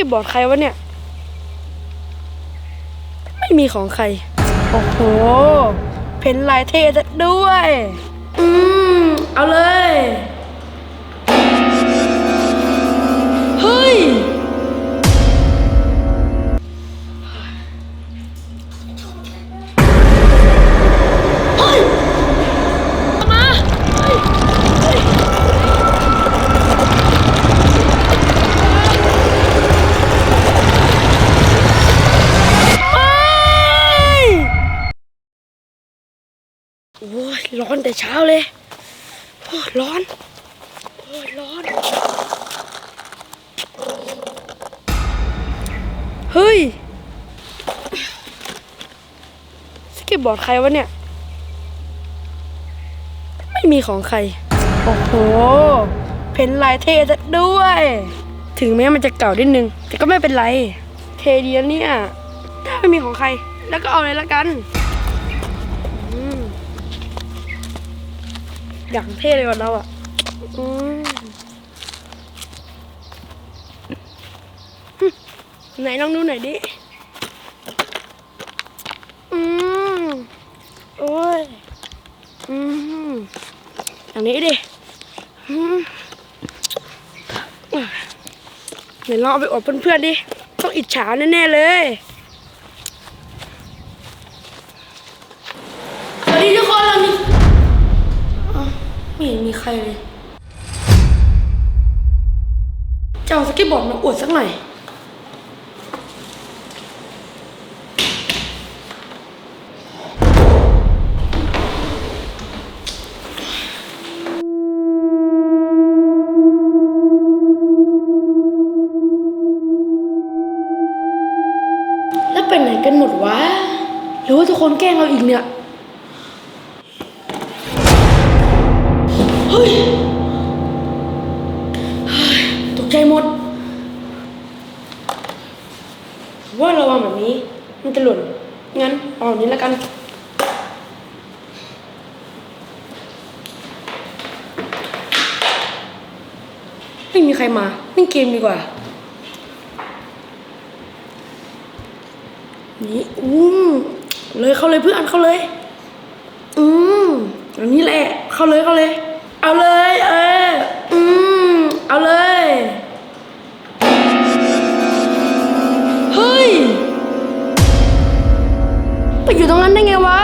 ก็บบอร์ดใครวะเนี่ย ไม่มีของใคร โอ้โห เพนลายเทซะด้วย อืม เอาเลย เฮ้ย อ้ยร้อนแต่เช้าเลยโอ้ยร้อนโอ้ยร้อน เฮ้ย สเก็ตบอร์ดใครวะเนี่ย ไม่มีของใคร โอ้โห เพนลายเทซะด้วย ถึงแม้มันจะเก่านิดนึง แต่ก็ไม่เป็นไร เทดีนะเนี่ยถ้าไม่มีของใคร แล้วก็เอาเลยละกันอืม อย่างเท่เลยวันเราอะอไหนลองดูหน่อยดิอืมโอ้ยอืมอย่างนี้ดิเดี๋ยวลองเอาไปอวดเพื่อนๆดิ ต้องอิจฉาแน่ๆเลย เห็นมีใครเลย จะเอาสเก็ตบอร์ดมาอวดสักหน่อย แล้วไปไหนกันหมดวะ หรือว่าทุกคนแกล้งเราอีกเนี่ย นี้แล้วกันไม่มีใครมาเล่นเกมดีกว่า นี่อืมเลยเข้าเลยเพื่อนเข้าเลย อืมอันนี้แหละ เข้าเลยเข้าเลย เอาเลย เอออืมเอาเลย ไปอยู่ตรงนั้นได้ไงวะ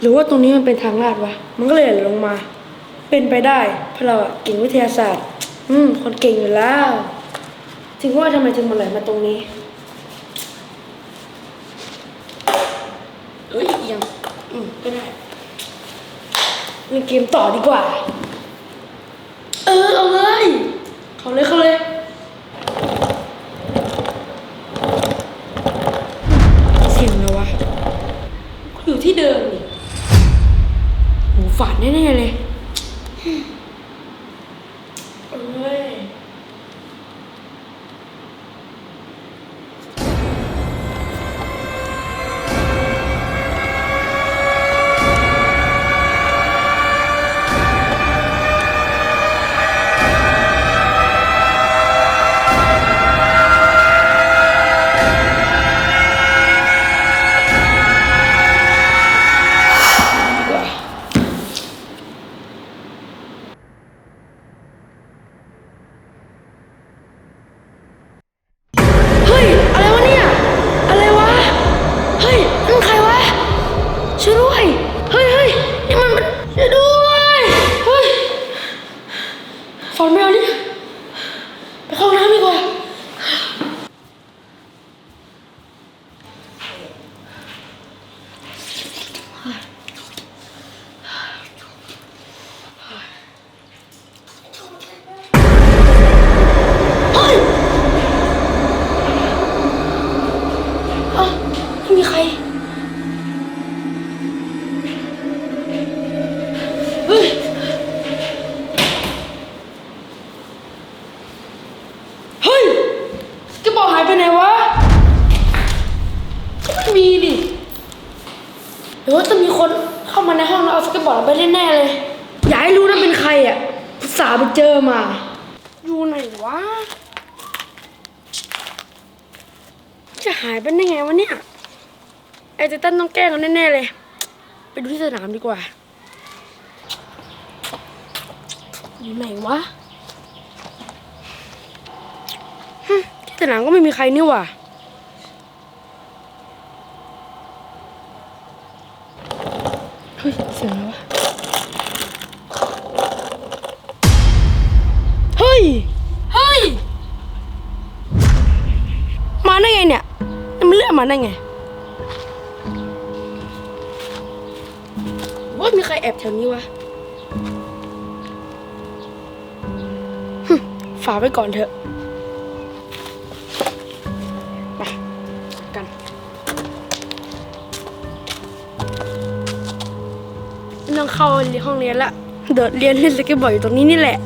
หรือว่าตรงนี้มันเป็นทางลาดวะ มันก็เลยไหลลงมา เป็นไปได้ เพราะเราอะเก่งวิทยาศาสตร์ อืม คนเก่งอยู่แล้ว ถึงว่าทำไมถึงมาไหลมาตรงนี้เอ้ยเอียัง อืมก็ได้เล่นเกมต่อดีกว่า เออ เอาเลย เขาเลย เขาเลย แน่เลย อยากให้รู้นะเป็นใครอะภาษาไปเจอมา อยู่ไหนวะ จะหายไปได้ไงวะเนี่ย ไอ้เจตันต้องแก้งกันแน่ๆเลย ไปดูที่สนามดีกว่า อยู่ไหนวะที่สนามก็ไม่มีใครนี่ว่า ฮ้ยเสียงอะไรวะเฮ้ย เฮ้ย มาได้ไงเนี่ยมันเลื่อนมาได้ไงว่ามีใครแอบแถวนี้วะหึฝากไว้ก่อนเถอะ เข้าห้องเรียนละเดินเรียนเล่นสเก็ตบอร์ดอยู่ตรงนี้นี่แหละ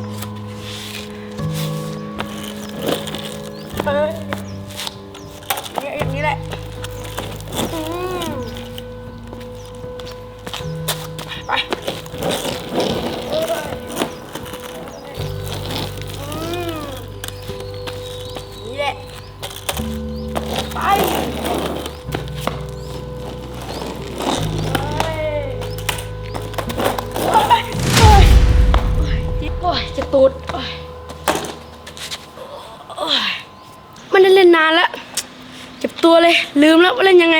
ลืมแล้วว่าเล่นยังไง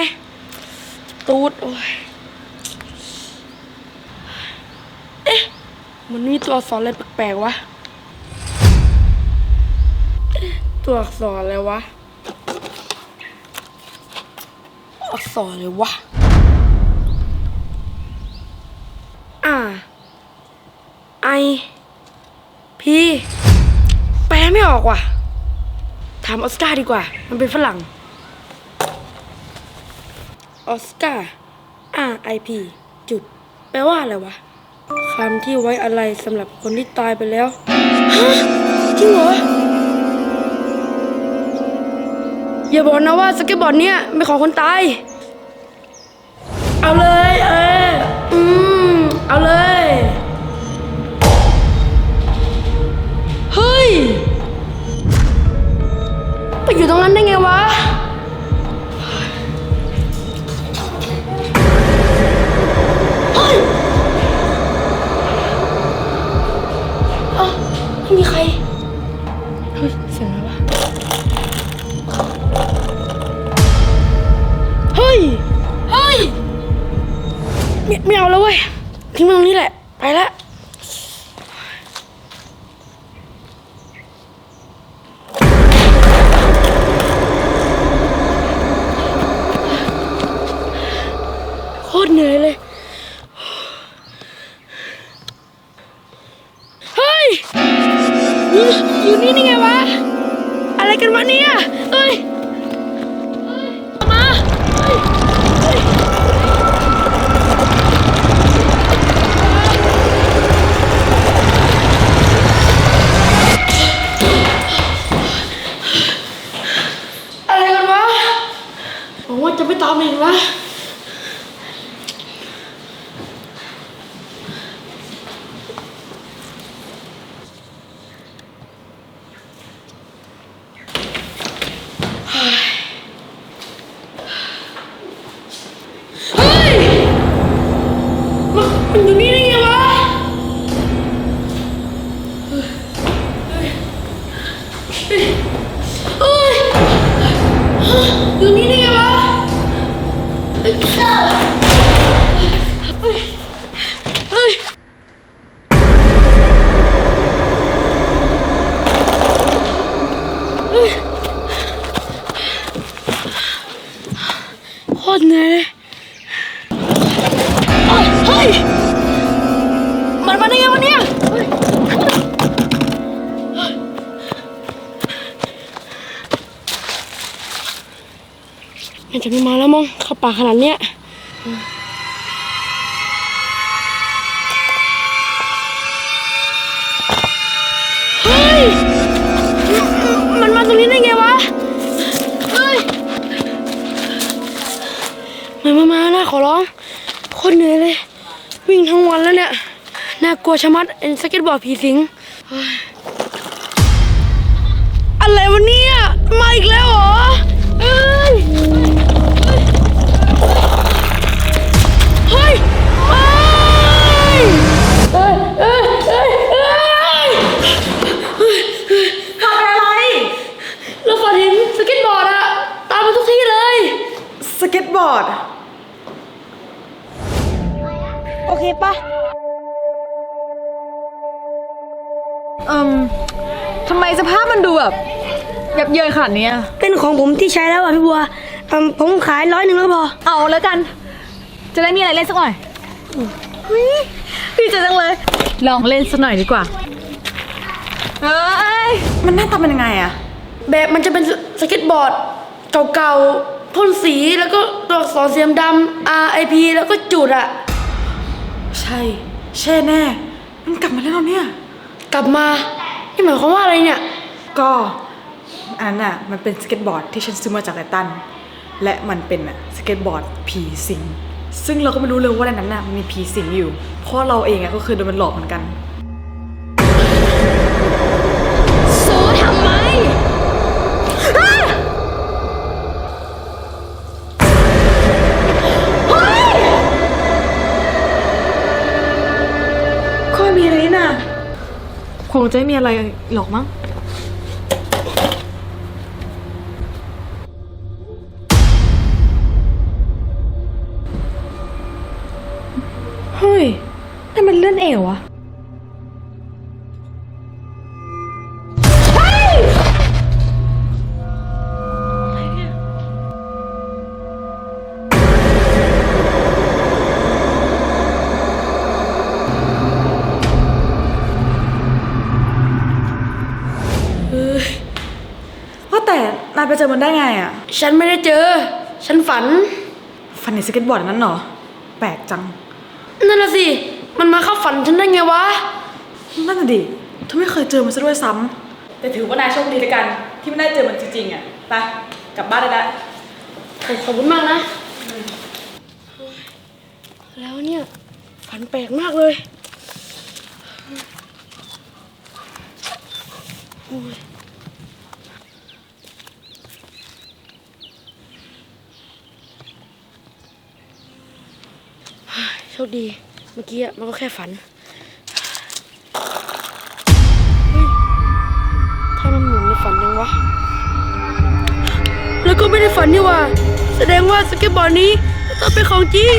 ตูดโอ้ยเอ๊ะมันมีตัวอักษรอะไรแปลกๆวะเอ๊ะตัวอักษรอะไรวะอักษรอะไรวะอ่าไอพีแปลไม่ออกว่ะ ถามออสการ์ดีกว่า มันเป็นฝรั่ง ออสการ์ R I P จุด แปลว่าอะไรวะคำที่ไว้อะไรสำหรับคนที่ตายไปแล้วฮะจริงเหรอ อย่าบอกนะว่าสเก็ตบอร์ดเนี่ยเป็นของคนตาย เอาเลยเออ ฮ้ย เฮ้ย ไม่ไม่เอาแล้วเว้ย ทิ้งมันตรงนี้แหละ ไปละ โคตรเหนื่อยเลย เฮ้ย อยู่อยู่นี่นี่ไงวะ อะไรกันวะเนี่ยเอ้ย วังว่าจะไม่า มันจะไม่มาแล้วมั้งเข้าป่าขนาดเนี้ยเฮ้ย มันมาตรงนี้ได้ไงวะ เฮ้ยมามามานะขอร้องโคนเหนื่อยเลย วิ่งทั้งวันแล้วเนี่ย น่ากลัวชะมัดเอ็นสเก็ตบอร์ดผีสิงอะไรวะเนี่ย มาอีกแล้วเหรอ เอ้ย เฮ้ยเฮ้ยเอ้ยเอ้ยเอ้ยเอ้ยทำอะไรเราฝันเห็นสเก็ตบอร์ดอะตามมาทุกที่เลย สเก็ตบอร์ด โอเคปะเอ่มทำไมสภาพมันดูแบบยับเยินขนาดเนี้ยเป็นของผมที่ใช้แล้วอะพี่บัวเอิ่มผมขายร้อยหนึ่งแล้วพอ เอาแล้วกัน จะได้มีอะไรเล่นสักหน่อยอุ๊ยดีใจจังเลย ลองเล่นสักหน่อยดีกว่าเฮ้ย มันหน้าตาเป็นยังไงอะแบบมันจะเป็นสสเก็ตบอร์ด เก่าๆพ่นสีแล้วก็ตัวอักษรเสียมดำ R I P แล้วก็จุดอะใช่ ใช่แน่ มันกลับมาแล้วเนี่ย กลับมา นี่หมายความว่าอะไรเนี่ย ก็อันนั้นน่ะมันเป็นสเก็ตบอร์ดที่ฉันซื้อมาจากไททัน และมันเป็นน่ะสเก็ตบอร์ดผีสิง ซึ่งเราก็ไม่รู้เลยว่าในนั้นน่ะมันมีผีสิงอยู่ เพราะเราเองอะก็เคยโดนมันหลอกเหมือนกัน สูทำไมก็มีอะไรนี่น่ะ คงจะไม่มีอะไรหรอกมั้ง เฮ้ยนั่นมันเลื่อนเอวอะว่าแต่นายไปเจอมันได้ไงอะฉันไม่ได้เจอ ฉันฝันฟันในสเก็ตบอร์ดนั้นเหรอ แปลกจัง นั่นน่ะสิ มันมาเข้าฝันฉันได้ไงวะ นั่นน่ะดิเธอไม่เคยเจอมันซะด้วยซ้ำแต่ถือว่านายโชคดีละกัน ที่ไม่ได้เจอมันจริงๆอะไปกลับบ้านได้แล้ว ขอบคุณมากนะ แล้วเนี่ย ฝันแปลกมากเลยโอ้ยเฮ้ยโช คดี เมื่อกี้มันก็แค่ฝันถ้ามันเหมือนในฝันยังวะ แล้วก็ไม่ได้ฝันนี่ว่า แสดงว่าสเก็ตบอร์ดนี้ต้องเป็นของจริง